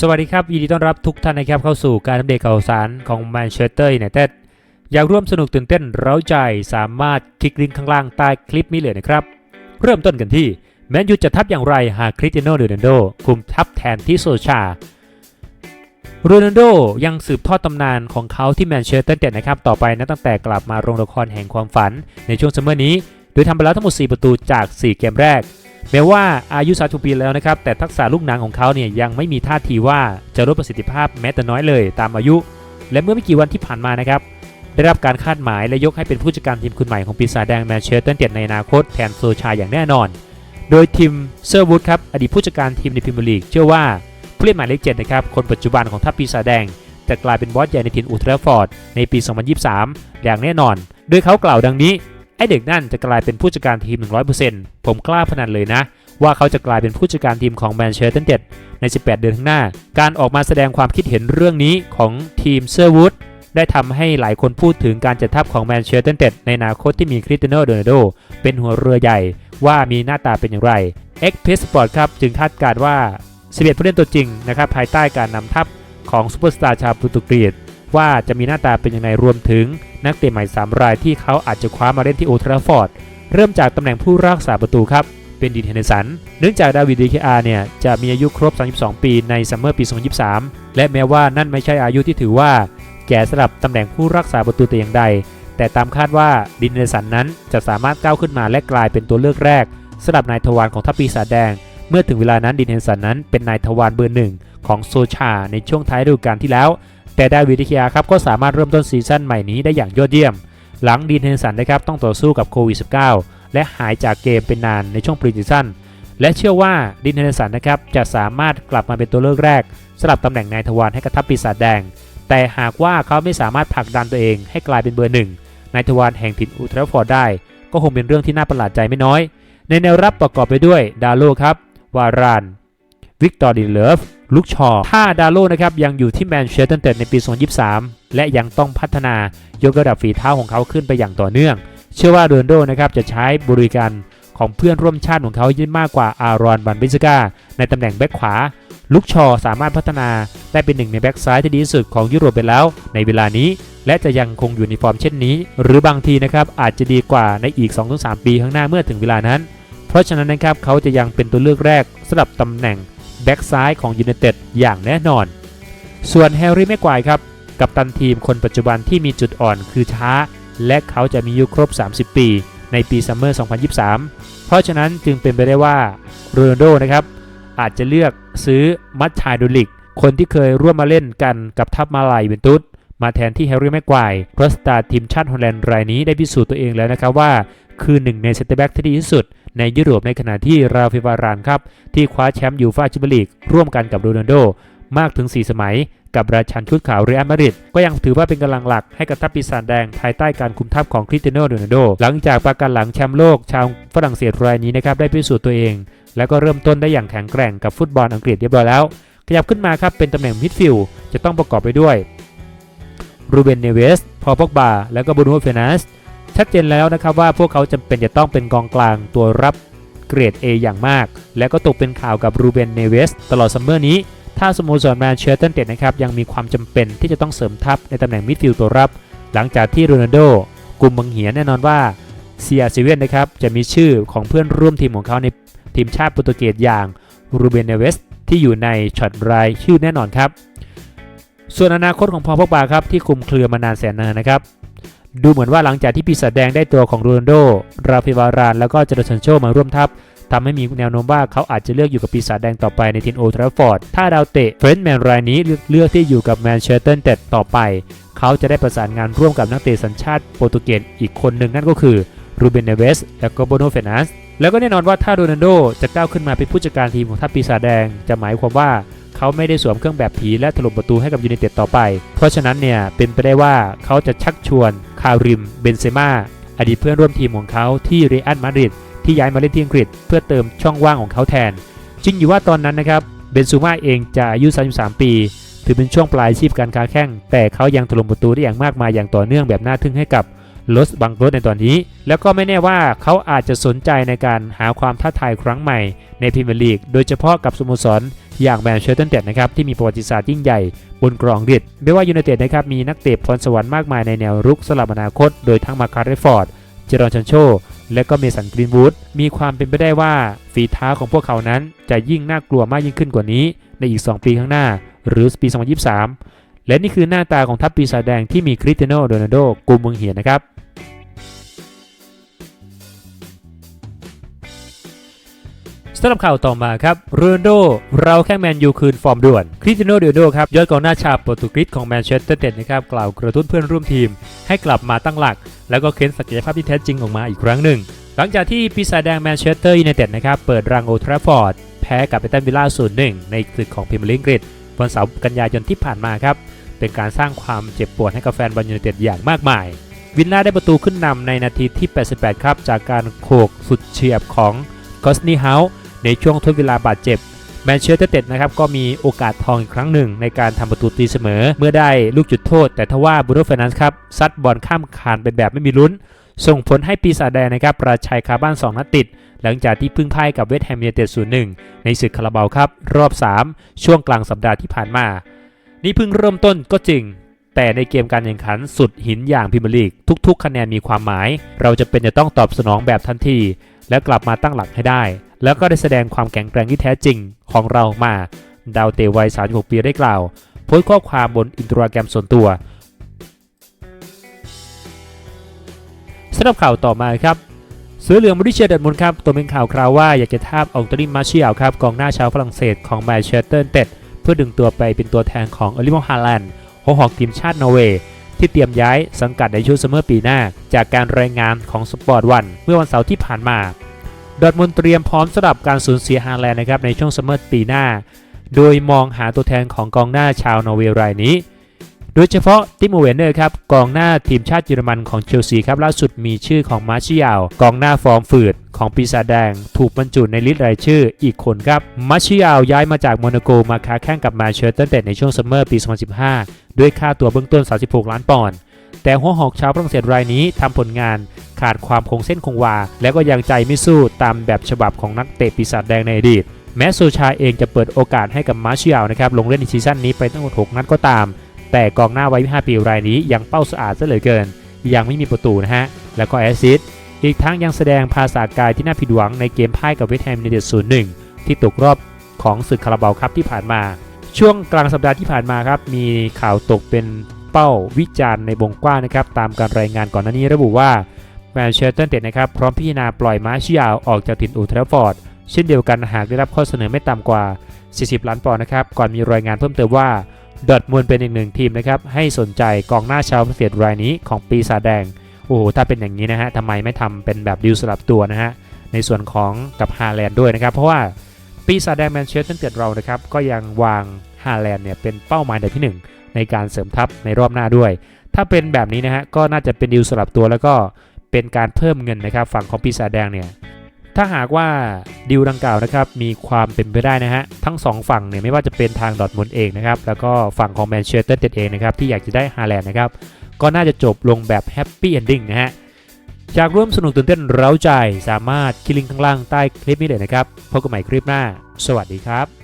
สวัสดีครับยินดีต้อนรับทุกท่านนะครับเข้าสู่การอัปเดตข่าวสารของแมนเชสเตอร์ยูไนเต็ดอยากร่วมสนุกตื่นเต้นเร้าใจสามารถคลิกลิงก์ข้างล่างใต้คลิปนี้เลยนะครับ เริ่มต้นกันที่แมนยูจะทับอย่างไรหากคริสเตียโนโรนัลโดคุมทัพแทนที่โซชาโรนัลโดยังสืบทอดตำนานของเขาที่แมนเชสเตอร์ไนเต็ดนะครับต่อไปนะตั้งแต่กลับมาโรงละครแห่งความฝันในช่วงซัมเมอร์นี้ โดยทำไปแล้วทั้งหมด 4 ประตูจาก 4 เกมแรก แม้ว่าอายุ 30 ปีแล้วนะครับ แต่ทักษะลูกหนังของเขาเนี่ยยังไม่มีท่าทีว่าจะลดประสิทธิภาพแม้แต่น้อยเลยตามอายุ และเมื่อไม่กี่วันที่ผ่านมานะครับ ได้รับการคาดหมายและยกให้เป็นผู้จัดการทีมคนใหม่ของปีศาจแดงแมนเชสเตอร์ยูไนเต็ดในอนาคตแทนโซชาอย่างแน่นอน โดยทีมเซอร์วูดครับอดีตผู้จัดการทีมในพรีเมียร์ลีกเชื่อว่าผู้เล่นหมายเลขเจ็ดนะครับคนปัจจุบันของทัพปีศาจแดงจะกลายเป็นบอสใหญ่ในทีมอูทราฟอร์ดในปี 2023 อย่างแน่นอน โดยเขากล่าวดังนี้ ไอเด็กนั่นจะกลายเป็นผู้จัดการทีม 100%ผมกล้าพนันเลยนะ ว่าเขาจะกลายเป็นผู้จัดการทีมของแมนเชสเตอร์ยูไนเต็ดใน 18 เดือนข้างหน้า การออกมาแสดงความคิดเห็นเรื่องนี้ของทีมเซอร์วูดได้ทำให้หลายคนพูดถึงการจัดทัพของแมนเชสเตอร์ยูไนเต็ดในอนาคตที่มีคริสเตียโนโรนัลโดเป็นหัวเรือใหญ่ว่ามีหน้าตาเป็นอย่างไร X p s Sport ครับจึงคาดการณ์ว่า 11 ผู้เล่นตัวจริงนะครับภายใต้การนำทัพของซูเปอร์สตาร์ชาวโปรตุเกสว่าจะมีหน้าตาเป็นอย่างไรรวมถึง นักเตะใหม่ 3 รายที่เขาอาจจะคว้ามาเล่นที่โอทราฟอร์ด เริ่มจากตำแหน่งผู้รักษาประตูครับ เป็นดีนเฮนเดอร์สัน เนื่องจากดาวิดดีเคอาเนี่ย จะมีอายุครบ 32 ปีในซัมเมอร์ปี 2023 และแม้ว่านั่นไม่ใช่อายุที่ถือว่า แก่สำหรับตำแหน่งผู้รักษาประตูแต่อย่างใด แต่ตามคาดว่าดินเฮนเดอร์สันนั้นจะสามารถก้าวขึ้นมาและกลายเป็นตัวเลือกแรกสำหรับนายทวารของทัพปีศาจแดง เมื่อถึงเวลานั้นดินเฮนเดอร์สันนั้นเป็นนายทวารเบอร์หนึ่งของโซชาในช่วงท้ายฤดูกาลที่แล้ว แต่ดาวิดดีเคอาครับก็สามารถเริ่มต้นซีซั่นใหม่นี้ได้อย่างยอดเยี่ยม หลังดีนเฮนสันนะครับต้องต่อสู้กับโควิด -19 และหายจากเกมเป็นนานในช่วงปรีซีซั่นและเชื่อว่าดินเฮนสันนะครับจะสามารถกลับมาเป็นตัวเลือกแรกสำหรับตำแหน่งนายทวารให้กับทัพปีศาจแดง แต่หากว่าเขาไม่สามารถผลักดันตัวเองให้กลายเป็นเบอร์หนึ่งนายทวารแห่งถิ่นอูทราฟอร์ดได้ ก็คงเป็นเรื่องที่น่าประหลาดใจไม่น้อย ในแนวรับประกอบไปด้วยดาโลครับ วาราน วิกตอร์ดินเลฟลุกชอถ้าดาโลนะครับยังอยู่ที่แมนเชสเตอร์ยูไนเต็ดในปี 2023 และยังต้องพัฒนายกระดับฝีเท้าของเขาขึ้นไปอย่างต่อเนื่อง เชื่อว่าโรนโดนะครับจะใช้บริการของเพื่อนร่วมชาติของเขายิ่งมากกว่าอารอนบันบิสกาในตำแหน่งแบ็คขวา ลุกชอสามารถพัฒนาได้เป็นหนึ่งในแบ็คซ้ายที่ดีที่สุดของยุโรปไปแล้วในเวลานี้ และจะยังคงอยู่ในฟอร์มเช่นนี้ หรือบางทีนะครับอาจจะดีกว่าในอีก 2-3 ปีข้างหน้าเมื่อถึงเวลานั้น เพราะฉะนั้นนะครับเขาจะยังเป็นตัวเลือกแรกสำหรับตำแหน่ง แบ็กซ้ายของยู i นเต็ดอย่างแน่นอน ส่วนแฮร์รี่แม็กควายครับ กับตันทีมคนปัจจุบันที่มีจุดอ่อนคือช้า และเขาจะมีอายุครบ 30 ปี ในปีซัมเมอร์ 2023 เพราะฉะนั้นจึงเป็นไปได้ว่าโรนัลโดนะครับอาจจะเลือกซื้อมัตชายโดลิก คนที่เคยร่วมมาเล่นกันกับทัพมาลายเวนตุสมาแทนที่แฮร์รี่แม็กควายเพราะสตาร์ทีมชาติฮอลแลนด์รายนี้ได้พิสูจน์ตัวเองแล้วนะครับว่า คือหนึ่งในเซนเตอร์แบ็กที่ดีที่สุด ในยุโรปในขณะที่ราฟิวารานครับ ที่คว้าแชมป์ยูฟ่าแชมเปี้ยนลีกร่วมกันกับโรนัลโดมากถึง 4 สมัย กับราชันชุดขาวเรอัลมาดริดก็ยังถือว่าเป็นกำลังหลักให้กับทัพปีศาจแดงภายใต้การคุมทัพของคริสเตียโนโรนัลโด หลังจากประกันหลังแชมป์โลกชาวฝรั่งเศสรายนี้นะครับได้พิสูจน์ตัวเอง แล้วก็เริ่มต้นได้อย่างแข็งแกร่งกับฟุตบอลอังกฤษเรียบร้อยแล้ว ขยับขึ้นมาครับเป็นตำแหน่งมิดฟิลด์จะต้องประกอบไปด้วยรูเบนเนเวส พอลป็อกบาแล้วก็บูโน่เฟนัส ชัดเจนแล้วนะครับว่าพวกเขาจำเป็นจะต้องเป็นกองกลางตัวรับเกรด A อย่างมาก และก็ตกเป็นข่าวกับรูเบนเนเวสตลอดซัมเมอร์นี้ ถ้าสโมสรแมนเชสเตอร์ยูไนเต็ดนะครับยังมีความจำเป็นที่จะต้องเสริมทัพในตำแหน่งมิดฟิลด์ตัวรับ หลังจากที่โรนัลโดกลุ่มบังเหียแน่นอนว่าเซียซิเวนนะครับจะมีชื่อของเพื่อนร่วมทีมของเขาในทีมชาติโปรตุเกสอย่างรูเบนเนเวสที่อยู่ในช็อตรายชื่อแน่นอนครับ ส่วนอนาคตของพอลพ็อกบาครับที่คุมเครือมานานแสนนานนะครับ ดูเหมือนว่าหลังจากที่ปีศาจแดงได้ตัวของโรนัลโด ราฟิวาราน แล้วก็เจอร์ชันโชมาร่วมทัพทำให้มีแนวโน้มว่าเขาอาจจะเลือกอยู่กับปีศาจแดงต่อไปในทีมโอทราฟอร์ด ถ้าดาวเตะเฟรนด์แมนรายนี้เลือกที่อยู่กับแมนเชสเตอร์ยูไนเต็ดต่อไป เขาจะได้ประสานงานร่วมกับนักเตะสัญชาติโปรตุเกสอีกคนหนึ่งนั่นก็คือรูเบนเนเวส และก็โบโนเฟนัสแล้วก็แน่นอนว่าถ้าโรนัลโดจะก้าวขึ้นมาเป็นผู้จัดการทีมของทัพปีศาจแดง จะหมายความว่า เขาไม่ได้สวมเครื่องแบบผีและถล่มประตูให้กับยูไนเต็ดต่อไป เพราะฉะนั้นเนี่ยเป็นไปได้ว่าเขาจะชักชวนคาริม เบนเซม่าอดีตเพื่อนร่วมทีมของเขาที่เรอัลมาดริดที่ย้ายมาเล่นที่อังกฤษ เพื่อเติมช่องว่างของเขาแทนจริงอยู่ว่าตอนนั้นนะครับเบนซูม่าเองจะอายุ 33 ปีถือเป็นช่วงปลายชีพการค้าแข้ง แต่เขายังถล่มประตูได้อย่างมากมายอย่างต่อเนื่องแบบน่าทึ่งให้กับลสบังโรสในตอนนี้ แล้วก็ไม่แน่ว่าเขาอาจจะสนใจในการหาความท้าทายครั้งใหม่ในพรีเมียร์ลีก โดยเฉพาะกับสโมสร อย่างแมนเชสเตอร์ยูไนเต็ดนะครับที่มีประวัติศาสตร์ยิ่งใหญ่บนกรองเด็ดไม่ว่ายูไนเต็ดนะครับมีนักเตะพรสวรรค์มากมายในแนวรุกสลับอนาคต โดยทั้งมาคาร์เรฟอร์ด เจรอนชันโช และก็เมสันกรีนวูดมีความเป็นไปได้ว่าฝีเท้าของพวกเขานั้นจะยิ่งน่ากลัวมากยิ่งขึ้นกว่านี้ ในอีก 2 ปีข้างหน้า หรือปี 2023 และนี่คือหน้าตาของทัพปีศาจแดงที่มีคริสเตียโนโรนัลโดกุมเมืองเหียนนะครับ สำหรับข่าวต่อมาครับโรนัลโดเราแค่แมนยูคืนฟอร์มด่วนคริสเตียโนโรนัลโดครับยอดกองหน้าชาวโปรตุเกสของแมนเชสเตอร์ยูไนเต็ดนะครับกล่าวกระตุ้นเพื่อนร่วมทีม ให้กลับมาตั้งหลัก แล้วก็เค้นศักยภาพที่แท้จริงออกมาอีกครั้งหนึ่ง หลังจากที่ปีศาจแดงแมนเชสเตอร์ยูไนเต็ดนะครับเปิดรังโอทราฟฟอร์ดแพ้กับเอตันวิลล่า0-1ในศึกของพรีเมียร์ลีกอังกฤษวันเสาร์กันยายนที่ผ่านมาครับเป็นการสร้างความเจ็บปวดให้กับแฟนบอลยูไนเต็ดอย่างมากมายวินล่าได้ประตูขึ้นนำในนาทีที่ 88 ครับ จากการโขกสุดเฉียบของกอสนีเฮาส์ ในช่วงทดเวลาบาดเจ็บแมนเชสเตอร์เต็ดนะครับก็มีโอกาสทองอีกครั้งหนึ่ง ในการทำประตูตีเสมอ เมื่อได้ลูกจุดโทษ แต่ทว่าบูโรเฟนันส์ครับซัดบอลข้ามคานไปแบบไม่มีลุ้น ส่งผลให้ปีศาจแดงนะครับประชัยคาบ้าน 2 นัดติด หลังจากที่พึ่งพ่ายกับเวสต์แฮมยูไนเต็ด0-1 ในศึกคาราบาวครับ รอบ 3 ช่วงกลางสัปดาห์ที่ผ่านมา นี่เพิ่งเริ่มต้นก็จริง แต่ในเกมการแข่งขันสุดหินอย่างพรีเมียร์ลีก ทุก ๆ คะแนนมีความหมาย เราจะเป็นจะต้องตอบสนองแบบทันที และกลับมาตั้งหลักให้ได้ แล้วก็ได้แสดงความแข็งแกร่งที่แท้จริงของเรามา ดาวเตวัย 36 ปีได้กล่าว โพสต์ข้อความบนอินสตาแกรมส่วนตัวสำหรับข่าวต่อมาครับเสือเหลืองบริเชียดัดมุนครับตัวเป็นข่าวคราวว่าอยากจะทาบอองโตนิมาเชียลครับกองหน้าชาวฝรั่งเศสของแมนเชสเตอร์ยูไนเต็ดเพื่อดึงตัวไปเป็นตัวแทนของเอลิมอฮาแลนด์หัวหอกทีมชาตินอร์เวย์ที่เตรียมย้ายสังกัดในช่วงซัมเมอร์ปีหน้า จากการรายงานของสปอร์ตวันเมื่อวันเสาร์ที่ผ่านมา ดอทมุนเตรียมพร้อมสำหรับการสูญเสียฮาแลนด์นะครับในช่วงซัมเมอร์ปีหน้า โดยมองหาตัวแทนของกองหน้าชาวนอร์เวย์รายนี้ โดยเฉพาะติโมเวนเนอร์ครับกองหน้าทีมชาติเยอรมันของเชลซีครับล่าสุดมีชื่อของมาชิยาลกองหน้าฟอร์มฝืดของปีศาจแดง ถูกบรรจุในลิสต์รายชื่ออีกคนครับมาชิยาลย้ายมาจากโมนาโกมาค้าแข่งกับแมนเชสเตอร์ยูไนเต็ดในช่วงซัมเมอร์ปี 2015 ด้วยค่าตัวเบื้องต้น 36 ล้านปอนด์ แต่หัวหอกชาวฝรั่งเศสรายนี้ทำผลงานขาดความคงเส้นคงวา และก็ยังใจไม่สู้ตามแบบฉบับของนักเตะปีศาจแดงในอดีต แม้โซชาเองจะเปิดโอกาสให้กับมาร์ชิยลนะครับลงเล่นในซีซั่นนี้ไปทั้งหมด6นัดก็ตาม แต่กองหน้าวัย25ปีรายนี้ยังเป้าสะอาดซะเหลือเกิน ยังไม่มีประตูนะฮะแล้วก็แอสซิสอีกทั้งยังแสดงภาษากายที่น่าผิดหวังในเกมพ่ายกับเวสต์แฮมยูไนเต็ด0-1 ที่ตกรอบของศึกคาราบาวครับที่ผ่านมา ช่วงกลางสัปดาห์ที่ผ่านมาครับมีข่าวตกเป็น เป้าวิจารณ์ในวงกว้างนะครับตามการรายงานก่อนหน้านี้ระบุว่าแมนเชสเตอร์ยูไนเต็ดนะครับพร้อมพิจารณาปล่อยมาชิยาลออกจากถิ่นอูทราฟอร์ดเช่นเดียวกันหากได้รับข้อเสนอไม่ต่ำกว่า 40 ล้านปอนด์นะครับก่อนมีรายงานเพิ่มเติมว่าดอทมุนด์เป็นอีกหนึ่งทีมนะครับให้สนใจกองหน้าชาวฝรั่งเศสรายนี้ของปีศาจแดงโอ้โหถ้าเป็นอย่างนี้นะฮะทำไมไม่ทำเป็นแบบดิวสลับตัวนะฮะในส่วนของกับฮาแลนด์ด้วยนะครับ เพราะว่าปีศาจแดงแมนเชสเตอร์ยูไนเต็ดเรานะครับก็ยังวางฮาแลนด์เนี่ยเป็นเป้าหมายอันดับที่หนึ่ง ในการเสริมทัพในรอบหน้าด้วย ถ้าเป็นแบบนี้นะฮะก็น่าจะเป็นดิวสลับตัวแล้วก็เป็นการเพิ่มเงินนะครับฝั่งของปีศาจแดงเนี่ยถ้าหากว่าดิวดังกล่าวนะครับมีความเป็นไปได้นะฮะทั้ง 2 ฝั่งเนี่ยไม่ว่าจะเป็นทางดอทมุนด์เองนะครับแล้วก็ฝั่งของแมนเชสเตอร์ยูไนเต็ดเองนะครับที่อยากจะได้ฮาแลนด์นะครับก็น่าจะจบลงแบบแฮปปี้เอนดิ้งนะฮะอยากร่วมสนุกตื่นเต้นเร้าใจสามารถคลิกลิงก์ข้างล่างใต้คลิปนี้เลยนะครับพบกันใหม่คลิปหน้า สวัสดีครับ